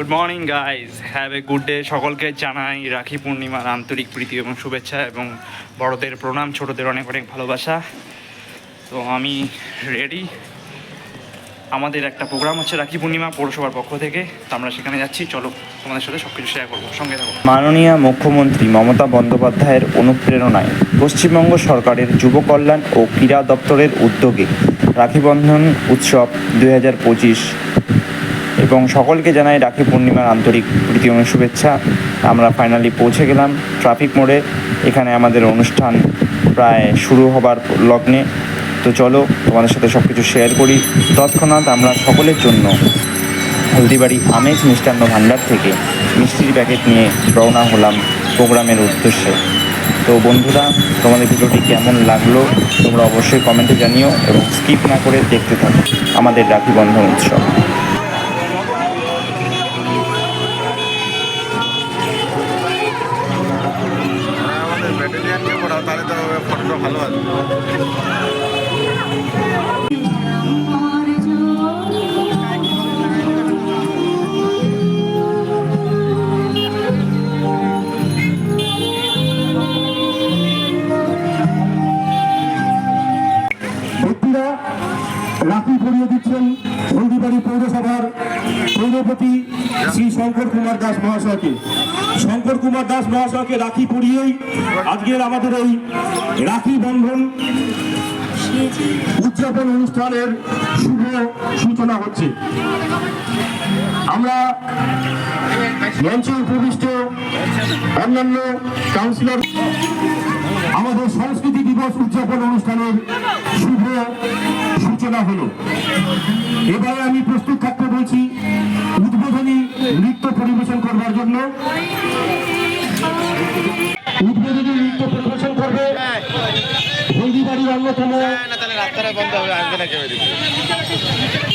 Good morning guys have a good day সকলকে জানাই রাখি পূর্ণিমার আন্তরিক প্রীতি এবং শুভেচ্ছা এবং বড়দের প্রণাম, ছোটদের অনেক অনেক ভালোবাসা। তো আমি রেডি আমাদের একটা প্রোগ্রাম হচ্ছে রাখি পূর্ণিমা পৌরসভার পক্ষ থেকে। তো আমরা সেখানে যাচ্ছি। চলো তোমাদের সাথে সব কিছু শেয়ার করব। সঙ্গে থাকো। মাননীয় মুখ্যমন্ত্রী মমতা বন্দ্যোপাধ্যায়ের অনুপ্রেরণায় পশ্চিমবঙ্গ সরকারের যুব কল্যাণ ও ক্রীড়া দপ্তরের উদ্যোগে রাখিবন্ধন উৎসব দুই হাজার পঁচিশ এবং সকলকে জানাই রাখি পূর্ণিমার আন্তরিক প্রীতি শুভেচ্ছা। আমরা ফাইনালি পৌঁছে গেলাম ট্রাফিক মোড়ে। এখানে আমাদের অনুষ্ঠান প্রায় শুরু হবার লগ্নে। তো চলো তোমাদের সাথে সব কিছু শেয়ার করি। তৎক্ষণাৎ আমরা সকলের জন্য হলদিবাড়ি আমেজ মিষ্টান্ন ভাণ্ডার থেকে মিষ্টির প্যাকেট নিয়ে রওনা হলাম প্রোগ্রামের উদ্দেশ্যে। তো বন্ধুরা, তোমাদের ভিডিওটি কেমন লাগল তোমরা অবশ্যই কমেন্টে জানিও এবং স্কিপ না করে দেখতে থাকো। আমাদের রাখি বন্ধন উৎসব। তাহলে তো ফটোটা ভালো আছে। রাখি পরিয়ে দিচ্ছেন হলদিবাড়ি পৌরসভার পৌরপতি শ্রী শঙ্কর কুমার দাস মহাশয়কে। শঙ্কর কুমার দাস মহাশয়কে রাখি পরিয়েই আজকের আমাদের এই রাখি বন্ধন উদযাপন অনুষ্ঠানের শুভ সূচনা হচ্ছে। আমরা মঞ্চে উপবিষ্ট অন্যান্য কাউন্সিলর আমাদের সংস্কৃতি দিবস উদযাপন অনুষ্ঠানের শুভ সূচনা হলো। এবারে আমি প্রস্তুত থাকতে বলছি, উদ্বোধনী নৃত্য পরিবেশন করবার জন্য। উদ্বোধনী নৃত্য পরিবেশন করবে হলদিবাড়ির অন্যতম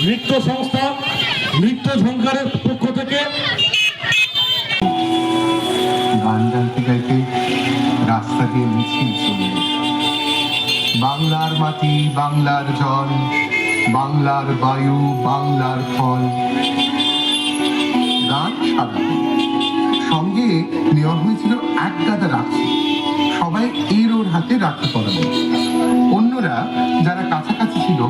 নৃত্য সংস্থা, নৃত্য ঝঙ্কারের পক্ষ গাইতে রাস্তা দিয়ে মিছিল চলে। বাংলার মাটি, বাংলার জল, বাংলার বায়ু, বাংলার ফল। সাদা সঙ্গে নেওয়া হয়েছিল এক গাদা রাখি সবাই এর ওর হাতে রাখতে পরানো অন্যরা যারা কাছাকাছি ছিল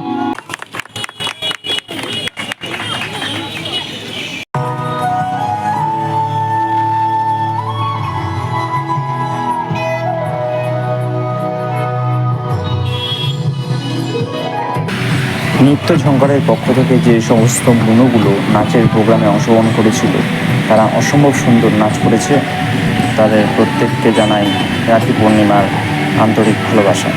নৃত্য ঝঙ্কারের পক্ষ থেকে যে সমস্ত গুণগুলো নাচের প্রোগ্রামে অংশগ্রহণ করেছিল, তারা অসম্ভব সুন্দর নাচ করেছে। তাদের প্রত্যেককে জানাই রাখি পূর্ণিমার আন্তরিক ভালোবাসা।